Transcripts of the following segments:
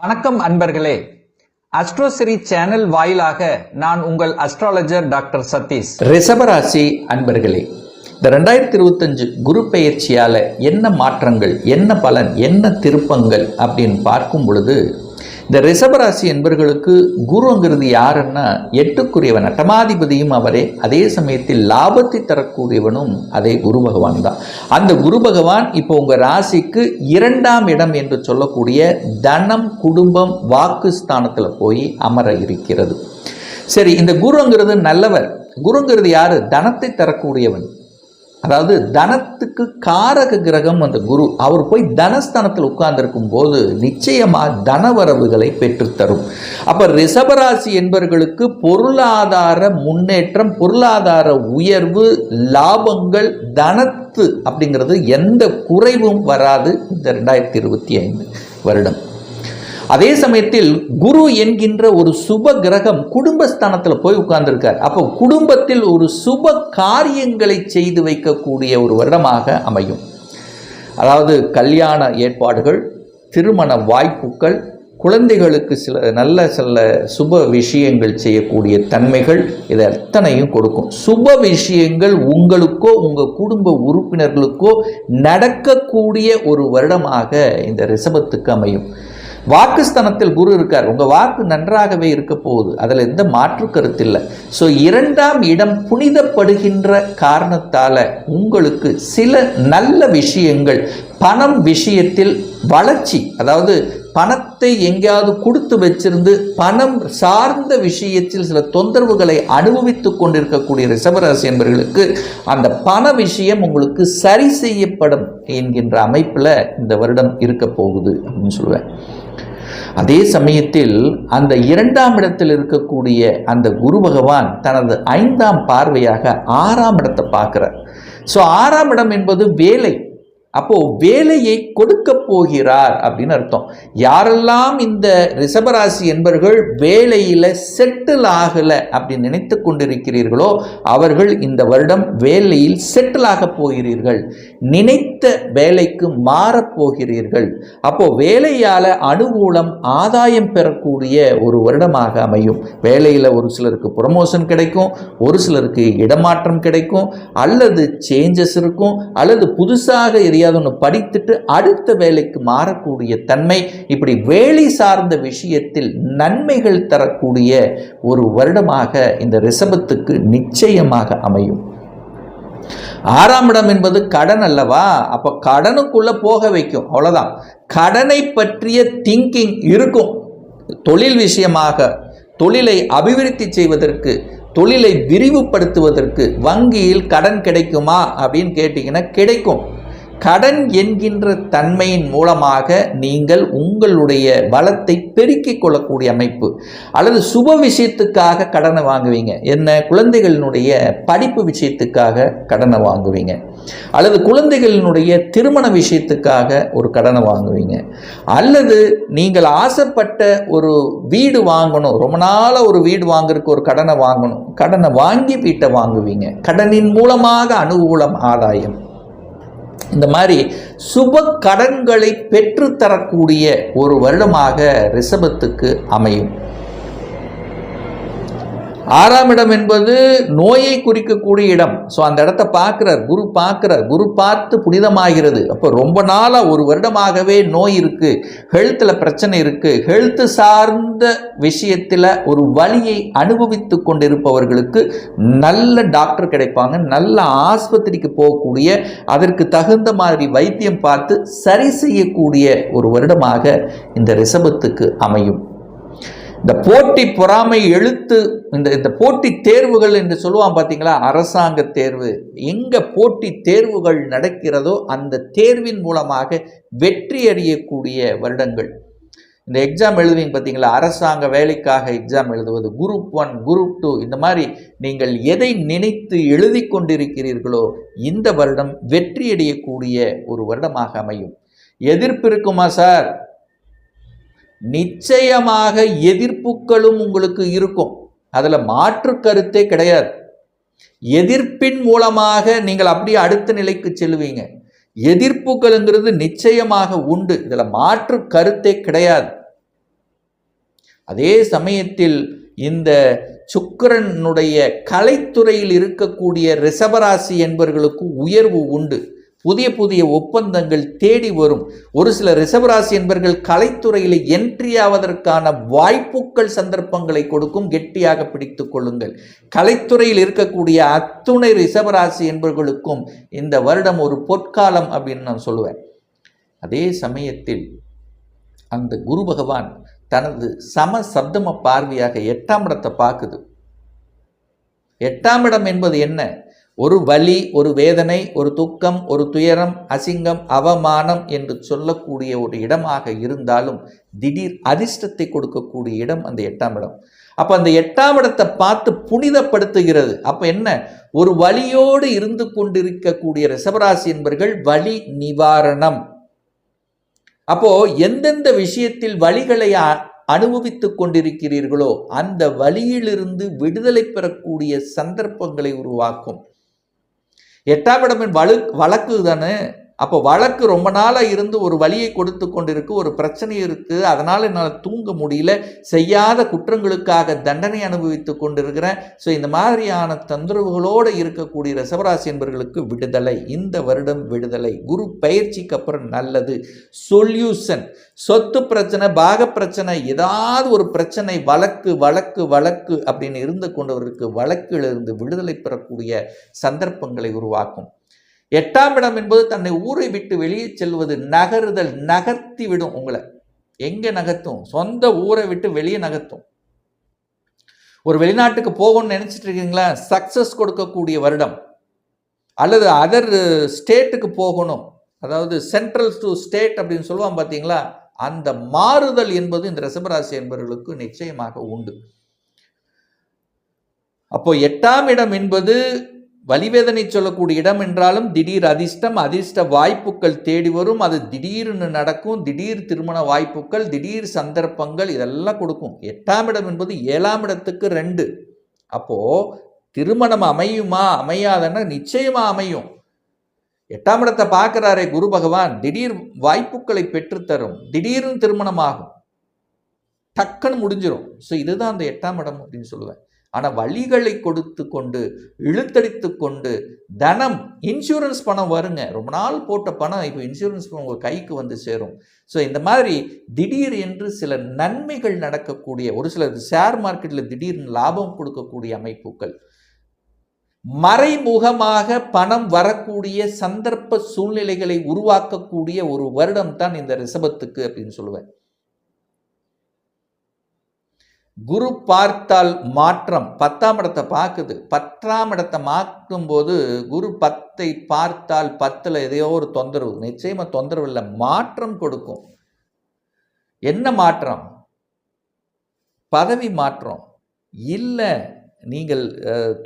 வணக்கம் அன்பர்களே. அஸ்ட்ரோசிரி சேனல் வாயிலாக நான் உங்கள் அஸ்ட்ராலஜர் டாக்டர் சதீஷ். ரிஷபராசி அன்பர்களே இந்த ரெண்டாயிரத்தி இருபத்தஞ்சு குரு பெயர்ச்சியால் என்ன மாற்றங்கள் என்ன பலன் என்ன திருப்பங்கள் அப்படின்னு பார்க்கும் பொழுது இந்த ரிஷபராசி என்பர்களுக்கு குருங்கிறது யாருன்னா எட்டுக்குரியவன். அட்டமாதிபதியும் அவரே. அதே சமயத்தில் லாபத்தை தரக்கூடியவனும் அதே குரு பகவான் தான். அந்த குரு பகவான் இப்போ உங்கள் ராசிக்கு இரண்டாம் இடம் என்று சொல்லக்கூடிய தனம் குடும்பம் வாக்கு ஸ்தானத்தில் போய் அமர இருக்கிறது. சரி இந்த குருங்கிறது நல்லவர். குருங்கிறது யாரு? தனத்தை தரக்கூடியவன். அதாவது தனத்துக்கு காரக கிரகம் அந்த குரு அவர் போய் தனஸ்தானத்தில் உட்கார்ந்திருக்கும் போது நிச்சயமாக தனவரவுகளை பெற்றுத்தரும். அப்போ ரிஷபராசி என்பவர்களுக்கு பொருளாதார முன்னேற்றம் பொருளாதார உயர்வு லாபங்கள் தனத்து அப்படிங்கிறது எந்த குறைவும் வராது இந்த ரெண்டாயிரத்தி இருபத்தி ஐந்து வருடம். அதே சமயத்தில் குரு என்கின்ற ஒரு சுப கிரகம் குடும்பஸ்தானத்தில் போய் உட்கார்ந்துருக்கார். அப்போ குடும்பத்தில் ஒரு சுப காரியங்களை செய்து வைக்கக்கூடிய ஒரு வருடமாக அமையும். அதாவது கல்யாண ஏற்பாடுகள் திருமண வாய்ப்புகள் குழந்தைகளுக்கு சில நல்ல சில சுப விஷயங்கள் செய்யக்கூடிய தன்மைகள் இதை அத்தனையும் கொடுக்கும். சுப விஷயங்கள் உங்களுக்கோ உங்கள் குடும்ப உறுப்பினர்களுக்கோ நடக்கக்கூடிய ஒரு வருடமாக இந்த ரிசபத்துக்கு அமையும். வாக்குஸ்தனத்தில் குரு இருக்கார். உங்க வாக்கு நன்றாகவே இருக்க போகுது. அதில் எந்த மாற்று கருத்து இல்லை. ஸோ இரண்டாம் இடம் புனிதப்படுகின்ற காரணத்தால உங்களுக்கு சில நல்ல விஷயங்கள் பணம் விஷயத்தில் வளர்ச்சி அதாவது பணத்தை எங்கேயாவது கொடுத்து வச்சிருந்து பணம் சார்ந்த விஷயத்தில் சில தொந்தரவுகளை அனுபவித்துக் கொண்டிருக்கக்கூடிய ரிஷபராசி என்பவர்களுக்கு அந்த பண விஷயம் உங்களுக்கு சரி செய்யப்படும் என்கின்ற அமைப்பில் இந்த வருடம் இருக்க போகுது அப்படின்னு சொல்லுவேன். அதே சமயத்தில் அந்த இரண்டாம் இடத்தில் இருக்கக்கூடிய அந்த குரு பகவான் தனது ஐந்தாம் பார்வையாக ஆறாம் இடத்தை பார்க்கிறார். ஸோ ஆறாம் இடம் என்பது வேலை. அப்போ வேலையை கொடுக்க போகிறார் அப்படின்னு அர்த்தம். யாரெல்லாம் இந்த ரிஷபராசி என்பவர்கள் வேலையில் செட்டில் ஆகலை அப்படின்னு நினைத்து கொண்டிருக்கிறீர்களோ அவர்கள் இந்த வருடம் வேலையில் செட்டில் ஆக போகிறீர்கள். நினைத்த வேலைக்கு மாறப் போகிறீர்கள். அப்போ வேலையால் அனுகூலம் ஆதாயம் பெறக்கூடிய ஒரு வருடமாக அமையும். வேலையில் ஒரு சிலருக்கு ப்ரொமோஷன் கிடைக்கும் ஒரு சிலருக்கு இடமாற்றம் கிடைக்கும் அல்லது சேஞ்சஸ் இருக்கும் அல்லது புதுசாக தெரியாத. ஒன்று படித்துட்டு அடுத்த வேலைக்கு மாறக்கூடிய தன்மை இப்படி வேலை சார்ந்த விஷயத்தில் நன்மைகள் தரக்கூடிய ஒரு வருடமாக இந்த ரிசபத்துக்கு நிச்சயமாக அமையும். ஆறாம் இடம் என்பது கடன் அல்லவா? அப்போ கடனுக்குள்ள போக வைக்கும். அவ்வளோதான் கடனை பற்றிய திங்கிங் இருக்கும். தொழில் விஷயமாக தொழிலை அபிவிருத்தி செய்வதற்கு தொழிலை விரிவுபடுத்துவதற்கு வங்கியில் கடன் கிடைக்குமா அப்படின்னு கேட்டிங்கன்னா கிடைக்கும். கடன் என்கின்ற தன்மையின் மூலமாக நீங்கள் உங்களுடைய பலத்தை பெருக்கிக் கொள்ளக்கூடிய அமைப்பு அல்லது சுப விஷயத்துக்காக கடனை வாங்குவீங்க. என்ன? குழந்தைகளினுடைய படிப்பு விஷயத்துக்காக கடனை வாங்குவீங்க. அல்லது குழந்தைகளினுடைய திருமண விஷயத்துக்காக ஒரு கடனை வாங்குவீங்க. அல்லது நீங்கள் ஆசைப்பட்ட ஒரு வீடு வாங்கணும். ரொம்ப நாளாக ஒரு வீடு வாங்குறதுக்கு ஒரு கடனை வாங்கணும். கடனை வாங்கி வீட்டை வாங்குவீங்க. கடனின் மூலமாக அனுகூலம் ஆதாயம். இந்த மாதிரி சுப கடன்களை பெற்றுத்தரக்கூடிய ஒரு வருடமாக ரிஷபத்துக்கு அமையும். ஆறாம் இடம் என்பது நோயை குறிக்கக்கூடிய இடம். ஸோ அந்த இடத்த பார்க்குறார் குரு பார்க்குறார். குரு பார்த்து புனிதமாகிறது. அப்போ ரொம்ப நாளாக ஒரு வருடமாகவே நோய் இருக்குது ஹெல்த்தில் பிரச்சனை இருக்குது ஹெல்த்து சார்ந்த விஷயத்தில் ஒரு வழியை அனுபவித்து கொண்டிருப்பவர்களுக்கு நல்ல டாக்டர் கிடைப்பாங்க. நல்ல ஆஸ்பத்திரிக்கு போகக்கூடிய அதற்கு தகுந்த மாதிரி வைத்தியம் பார்த்து சரி செய்யக்கூடிய ஒரு வருடமாக இந்த ரிசபத்துக்கு அமையும். இந்த போட்டி பொறாமை எழுத்து இந்த இந்த போட்டி தேர்வுகள் என்று சொல்லுவான் பார்த்தீங்களா அரசாங்க தேர்வு. எங்கே போட்டி தேர்வுகள் நடக்கிறதோ அந்த தேர்வின் மூலமாக வெற்றி அடையக்கூடிய வருடங்கள். இந்த எக்ஸாம் எழுதுவீங்க பார்த்தீங்களா அரசாங்க வேலைக்காக எக்ஸாம் எழுதுவது குரூப் ஒன் குரூப் டூ இந்த மாதிரி நீங்கள் எதை நினைத்து எழுதி கொண்டிருக்கிறீர்களோ இந்த வருடம் வெற்றி அடையக்கூடிய ஒரு வருடமாக அமையும். எதிர்ப்பு இருக்குமா சார்? நிச்சயமாக எதிர்ப்புகளும் உங்களுக்கு இருக்கும். அதில் மாற்று கருத்தே கிடையாது. எதிர்ப்பின் மூலமாக நீங்கள் அப்படியே அடுத்த நிலைக்கு செல்வீங்க எதிர்ப்புகள்ங்கிறது நிச்சயமாக உண்டு. இதில் மாற்று கருத்தே கிடையாது. அதே சமயத்தில் இந்த சுக்கரனுடைய கலைத்துறையில் இருக்கக்கூடிய ரிஷபராசி என்பவர்களுக்கு உயர்வு உண்டு. புதிய புதிய ஒப்பந்தங்கள் தேடி வரும். ஒரு சில ரிசவராசி என்பர்கள் கலைத்துறையில் என்ட்ரி ஆவதற்கான வாய்ப்புகள் சந்தர்ப்பங்களை கொடுக்கும் கெட்டியாக பிடித்து கொள்ளுங்கள். கலைத்துறையில் இருக்கக்கூடிய அத்துணை ரிசவராசி என்பர்களுக்கும் இந்த வருடம் ஒரு பொற்காலம் அப்படின்னு நான் சொல்லுவேன். அதே சமயத்தில் அந்த குரு பகவான் தனது சம சப்தம பார்வையாக எட்டாம் இடத்தை பார்க்குது. எட்டாம் இடம் என்பது என்ன? ஒரு வலி ஒரு வேதனை ஒரு துக்கம் ஒரு துயரம் அசிங்கம் அவமானம் என்று சொல்லக்கூடிய ஒரு இடமாக இருந்தாலும் திடீர் அதிர்ஷ்டத்தை கொடுக்கக்கூடிய இடம் அந்த எட்டாம் இடம். அப்போ அந்த எட்டாம் இடத்தை பார்த்து புனிதப்படுத்துகிறது. அப்போ என்ன? ஒரு வலியோடு இருந்து கொண்டிருக்கக்கூடிய ரிசவராசி என்பர்கள் வலி நிவாரணம். அப்போ எந்தெந்த விஷயத்தில் வழிகளை அ- அனுபவித்துக் கொண்டிருக்கிறீர்களோ அந்த வழியிலிருந்து விடுதலை பெறக்கூடிய சந்தர்ப்பங்களை உருவாக்கும். எட்டாம் இடமின் வழு வழக்கு தானே அப்போ வழக்கு ரொம்ப நாளாக இருந்து ஒரு வழியை கொடுத்து கொண்டிருக்கு ஒரு பிரச்சனை இருக்குது அதனால் என்னால் தூங்க முடியல. செய்யாத குற்றங்களுக்காக தண்டனை அனுபவித்து கொண்டிருக்கிறேன். ஸோ இந்த மாதிரியான தொந்தரவுகளோடு இருக்கக்கூடிய ரிசவராசி என்பவர்களுக்கு விடுதலை. இந்த வருடம் விடுதலை. குரு பயிற்சிக்கு அப்புறம் நல்லது. சொல்யூஷன் சொத்து பிரச்சனை பாக பிரச்சனை ஏதாவது ஒரு பிரச்சனை வழக்கு வழக்கு வழக்கு அப்படின்னு இருந்து கொண்டவருக்கு வழக்கிலிருந்து விடுதலை பெறக்கூடிய சந்தர்ப்பங்களை உருவாக்கும். எட்டாம் இடம் என்பது தன்னை ஊரை விட்டு வெளியே செல்வது நகருதல் நகர்த்தி விடும் உங்களை. எங்கே நகர்த்தும்? சொந்த ஊரை விட்டு வெளியே நகர்த்தும். ஒரு வெளிநாட்டுக்கு போகணும்னு நினச்சிட்டு இருக்கீங்களா? சக்ஸஸ் கொடுக்கக்கூடிய வருடம். அல்லது அதர் ஸ்டேட்டுக்கு போகணும். அதாவது சென்ட்ரல் டு ஸ்டேட் அப்படின்னு சொல்லுவான் பார்த்தீங்களா அந்த மாறுதல் என்பது இந்த ரிஷபராசி என்பவர்களுக்கு நிச்சயமாக உண்டு. அப்போ எட்டாம் இடம் என்பது வலிவேதனை சொல்லக்கூடிய இடம் என்றாலும் திடீர் அதிர்ஷ்டம் அதிர்ஷ்ட வாய்ப்புகள் தேடி வரும். அது திடீர்னு நடக்கும். திடீர் திருமண வாய்ப்புகள் திடீர் சந்தர்ப்பங்கள் இதெல்லாம் கொடுக்கும். எட்டாம் இடம் என்பது ஏழாம் இடத்துக்கு ரெண்டு. அப்போது திருமணம் அமையுமா? அமையாதன்னா நிச்சயமாக அமையும். எட்டாம் இடத்தை பார்க்குறாரே குரு பகவான். திடீர் வாய்ப்புகளை பெற்றுத்தரும். திடீர்னு திருமணம் ஆகும் டக்குன்னு முடிஞ்சிடும் ஸோ இதுதான் அந்த எட்டாம் இடம் அப்படின்னு சொல்லுவேன். ஆனால் வழிகளை கொடுத்து கொண்டு இழுத்தடித்து கொண்டு தனம் இன்சூரன்ஸ் பணம் வருங்க. ரொம்ப நாள் போட்ட பணம் இப்போ இன்சூரன்ஸ் பணம் உங்கள் கைக்கு வந்து சேரும். ஸோ இந்த மாதிரி திடீர் என்று சில நன்மைகள் நடக்கக்கூடிய ஒரு சில ஷேர் மார்க்கெட்டில் திடீர்னு லாபம் கொடுக்கக்கூடிய அமைப்புகள். மறைமுகமாக பணம் வரக்கூடிய சந்தர்ப்ப சூழ்நிலைகளை உருவாக்கக்கூடிய ஒரு வருடம் தான் இந்த ரிசபத்துக்கு அப்படின்னு சொல்லுவேன். குரு பார்த்தால் மாற்றம் பத்தாம் இடத்தை பார்க்குது. பத்தாம் இடத்தை மாற்றும்போது குரு பத்தை பார்த்தால் பத்தில் எதையோ ஒரு தொந்தரவு நிச்சயமாக தொந்தரவு இல்லை மாற்றம் கொடுக்கும். என்ன மாற்றம்? பதவி மாற்றம். இல்லை நீங்கள்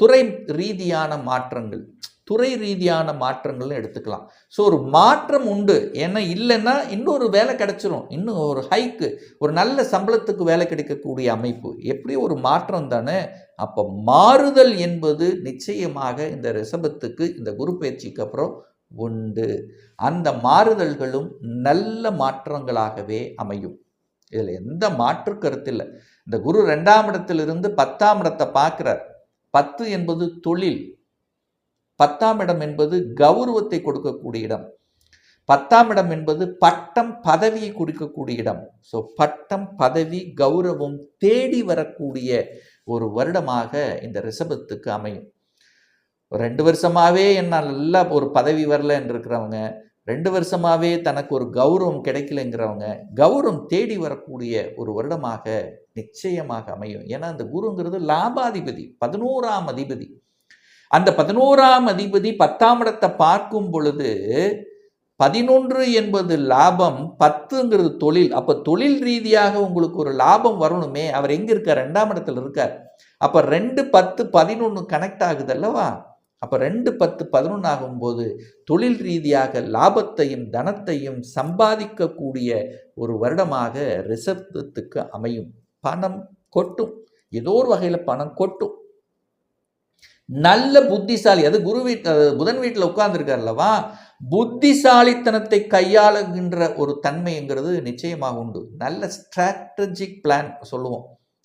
துறை ரீதியான மாற்றங்கள். துறை ரீதியான மாற்றங்கள்னு எடுத்துக்கலாம். ஸோ ஒரு மாற்றம் உண்டு. ஏன்னா இல்லைன்னா இன்னொரு வேலை கிடச்சிரும். இன்னும் ஒரு ஹைக்கு ஒரு நல்ல சம்பளத்துக்கு வேலை கிடைக்கக்கூடிய அமைப்பு. எப்படி ஒரு மாற்றம் தானே? அப்போ மாறுதல் என்பது நிச்சயமாக இந்த ரிசபத்துக்கு இந்த குரு பயிற்சிக்கு அப்புறம் உண்டு. அந்த மாறுதல்களும் நல்ல மாற்றங்களாகவே அமையும். இதில் எந்த மாற்று கருத்து இல்லை. இந்த குரு ரெண்டாம் இடத்திலிருந்து பத்தாம் இடத்தை பார்க்குறார். பத்து என்பது தொழில். பத்தாம் இடம் என்பது கௌரவத்தை கொடுக்கக்கூடிய இடம். பத்தாம் இடம் என்பது பட்டம் பதவியை குறிக்கக்கூடிய இடம். ஸோ பட்டம் பதவி கௌரவம் தேடி வரக்கூடிய ஒரு வருடமாக இந்த ரிஷபத்துக்கு அமையும். ரெண்டு வருஷமாகவே என்னால் நல்லா ஒரு பதவி வரலன்னு இருக்கிறவங்க ரெண்டு வருஷமாகவே தனக்கு ஒரு கௌரவம் கிடைக்கலங்கிறவங்க கௌரவம் தேடி வரக்கூடிய ஒரு வருடமாக நிச்சயமாக அமையும். ஏன்னா அந்த குருங்கிறது லாபாதிபதி பதினோராம் அதிபதி. அந்த பதினோராம் அதிபதி பத்தாம் இடத்தை பார்க்கும் பொழுது பதினொன்று என்பது லாபம் பத்துங்கிறது தொழில். அப்ப தொழில் ரீதியாக உங்களுக்கு ஒரு லாபம் வரணுமே. அவர் எங்க இருக்கார்? ரெண்டாம் இடத்துல இருக்கார். அப்ப ரெண்டு பத்து பதினொன்று கனெக்ட் ஆகுது அல்லவா? அப்போ ரெண்டு பத்து பதினொன்று ஆகும்போது தொழில் ரீதியாக லாபத்தையும் தனத்தையும் சம்பாதிக்கக்கூடிய ஒரு வருடமாக ரிசப்தத்துக்கு அமையும். பணம் கொட்டும். ஏதோ ஒரு வகையில் பணம் கொட்டும். நல்ல புத்திசாலி அது குரு வீட் புதன் வீட்டில் உட்கார்ந்துருக்கார் அல்லவா? புத்திசாலித்தனத்தை கையாளுகின்ற ஒரு தன்மைங்கிறது நிச்சயமாக உண்டு. நல்ல ஸ்ட்ராட்டஜிக் பிளான் சொல்லுவோம்.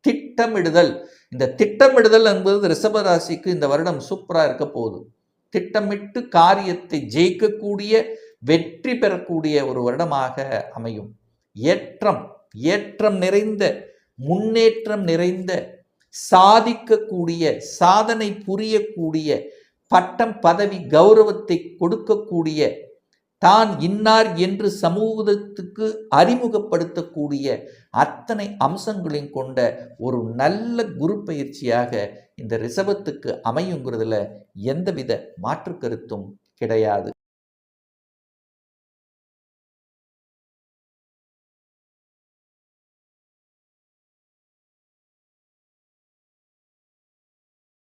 திட்டமிடுதல். இந்த திட்டமிடுதல் என்பது ரிஷபராசிக்கு இந்த வருடம் சூப்பராக இருக்க போகுது. திட்டமிட்டு காரியத்தை ஜெயிக்கக்கூடிய வெற்றி பெறக்கூடிய ஒரு வருடமாக அமையும். ஏற்றம் ஏற்றம் நிறைந்த முன்னேற்றம் நிறைந்த சாதிக்கக்கூடிய சாதனை புரியக்கூடிய பட்டம் பதவி கௌரவத்தை கொடுக்கக்கூடிய தான் இன்னார் என்று சமூகத்துக்கு அறிமுகப்படுத்தக்கூடிய அத்தனை அம்சங்களையும் கொண்ட ஒரு நல்ல குரு பயிற்சியாக இந்த ரிசபத்துக்கு அமையுங்கிறதுல எந்தவித மாற்று கருத்தும் கிடையாது.